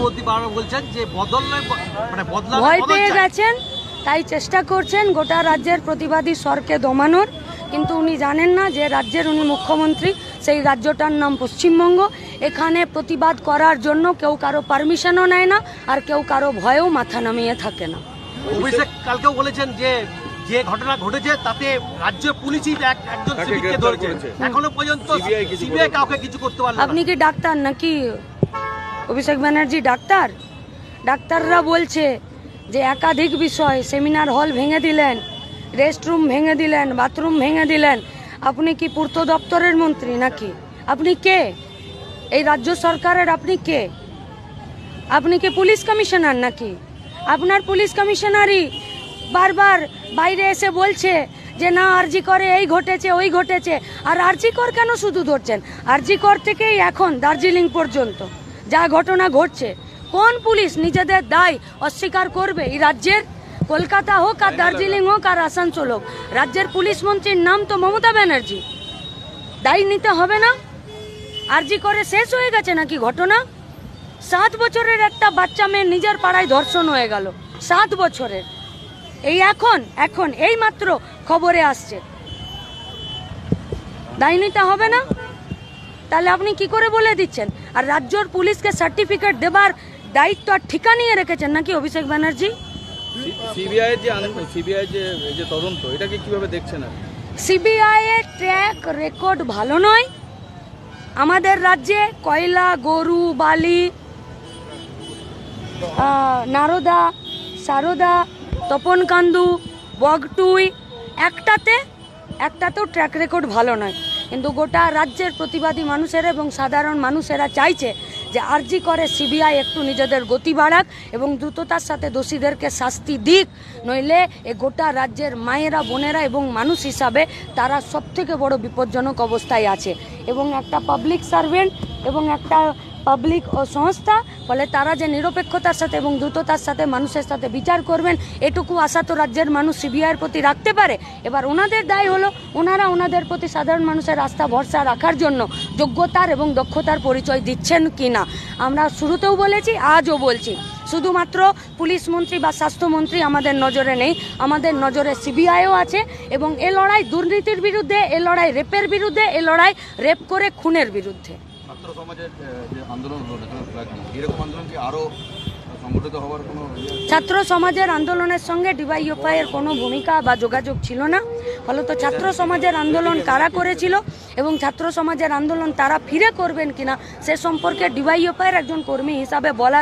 মুখ্যমন্ত্রী বারবার বলছেন যে বদল মানে বদলা ভয় পেয়ে গেছেন তাই চেষ্টা করছেন গোটা রাজ্যের প্রতিবাদী স্বরকে দমানোর। কিন্তু উনি জানেন না যে রাজ্যের উনি মুখ্যমন্ত্রী সেই রাজ্যটার নাম পশ্চিমবঙ্গ। এখানে প্রতিবাদ করার জন্য কেউ কারও পারমিশনও নেয় না আর কেউ কারও ভয়েও মাথা নামিয়ে থাকে না। অভিষেক কালকেও বলেছেন যে যে ঘটনা ঘটেছে তাতে রাজ্য পুলিশই এক- একজন সিভিককে ধরেছে। এখনও পর্যন্ত সিবিআই কাউকে কিছু করতে পারল না। আপনি কি ডাক্তার নাকি অভিষেক ব্যানার্জি ডাক্তার? ডাক্তাররা বলছে যে একাধিক বিষয়, সেমিনার হল ভেঙে দিলেন, রেস্টরুম ভেঙে দিলেন, বাথরুম ভেঙে দিলেন। আপনি কি পূর্ত দপ্তরের মন্ত্রী নাকি? আপনি কে? এই রাজ্য সরকারের আপনি কে? আপনি কি পুলিশ কমিশনার নাকি? আপনার পুলিশ কমিশনারই বারবার বাইরে এসে বলছে যে না, আরজি করে, এই ঘটেছে, ওই ঘটেছে। আর আরজি কর কেন শুধু ধরছেন? আরজি কর থেকেই এখন দার্জিলিং পর্যন্ত। যা ঘটনা ঘটছে। কোন পুলিশ নিজেদের দায় অস্বীকার করবে এই রাজ্যের? কলকাতা হোক আর দার্জিলিং হোক আর আসানসোল হোক রাজ্যের পুলিশ মন্ত্রীর নাম তো মমতা ব্যানার্জি। দায় নিতে হবে না? আরজি করে শেষ হয়ে গেছে নাকি ঘটনা? সাত বছরের একটা বাচ্চা মেয়ে নিজের পাড়ায় ধর্ষণ হয়ে গেল। সাত বছরের। এই এখন এখন এই মাত্র খবরে আসছে। দায় নিতে হবে না? তাহলে আপনি কি করে বলে দিচ্ছেন? আর রাজ্যর পুলিশকে সার্টিফিকেট দেবার দায়িত্ব আর ঠিকা নিয়ে রেখেছেন নাকি অভিষেক ব্যানার্জি? সিবিআই যে সিবিআই যে যে তদন্ত এটাকে কীভাবে দেখছেন সিবিআই এর ট্র্যাক রেকর্ড ভালো নয়। আমাদের রাজ্যে কয়লা গরু বালি নারদা সারদা তপনকান্দু বগটুই একটাতে একটাতেও ট্র্যাক রেকর্ড ভালো নয়। কিন্তু গোটা রাজ্যের প্রতিবাদী মানুষেরা এবং সাধারণ মানুষেরা চাইছে যে আরজি করে সিবিআই একটু নিজেদের গতি বাড়াক এবং দ্রুততার সাথে দোষীদেরকে শাস্তি দিক। নইলে এ গোটা রাজ্যের মায়েরা, বোনেরা এবং মানুষ হিসাবে তারা সবথেকে বড় বিপজ্জনক অবস্থায় আছে। এবং একটা পাবলিক সার্ভেন্ট এবং একটা পাবলিক ও সংস্থা, ফলে তারা যে নিরপেক্ষতার সাথে এবং দ্রুততার সাথে মানুষের সাথে বিচার করবেন, এটুকু আশা তো রাজ্যের মানুষ সিবিআইয়ের প্রতি রাখতে পারে। এবার ওনাদের দায় হলো, ওনারা ওনাদের প্রতি সাধারণ মানুষের আস্থা, ভরসা রাখার জন্য যোগ্যতার এবং দক্ষতার পরিচয় দিচ্ছেন কি না আমরা শুরুতেও বলেছি, আজও বলছি, শুধুমাত্র পুলিশ মন্ত্রী বা স্বাস্থ্যমন্ত্রী আমাদের নজরে নেই, আমাদের নজরে সিবিআইও আছে এবং এ লড়াই দুর্নীতির বিরুদ্ধে, এ লড়াই রেপের বিরুদ্ধে, এ লড়াই রেপ করে খুনের বিরুদ্ধে। ছাত্র সমাজের যে আন্দোলন হলো এরকম আন্দোলন কি ইয়ে ছাত্র সমাজের আন্দোলনের সঙ্গে ডিওয়াইএফআই এর কোনো ভূমিকা বা যোগাযোগ ছিল না। ফলত ছাত্র সমাজের আন্দোলন কারা করেছিল এবং ছাত্র সমাজের আন্দোলন তারা ফিরে করবেন কিনা, সে সম্পর্কে ডিওয়াইএফআই এর একজন কর্মী হিসাবে বলা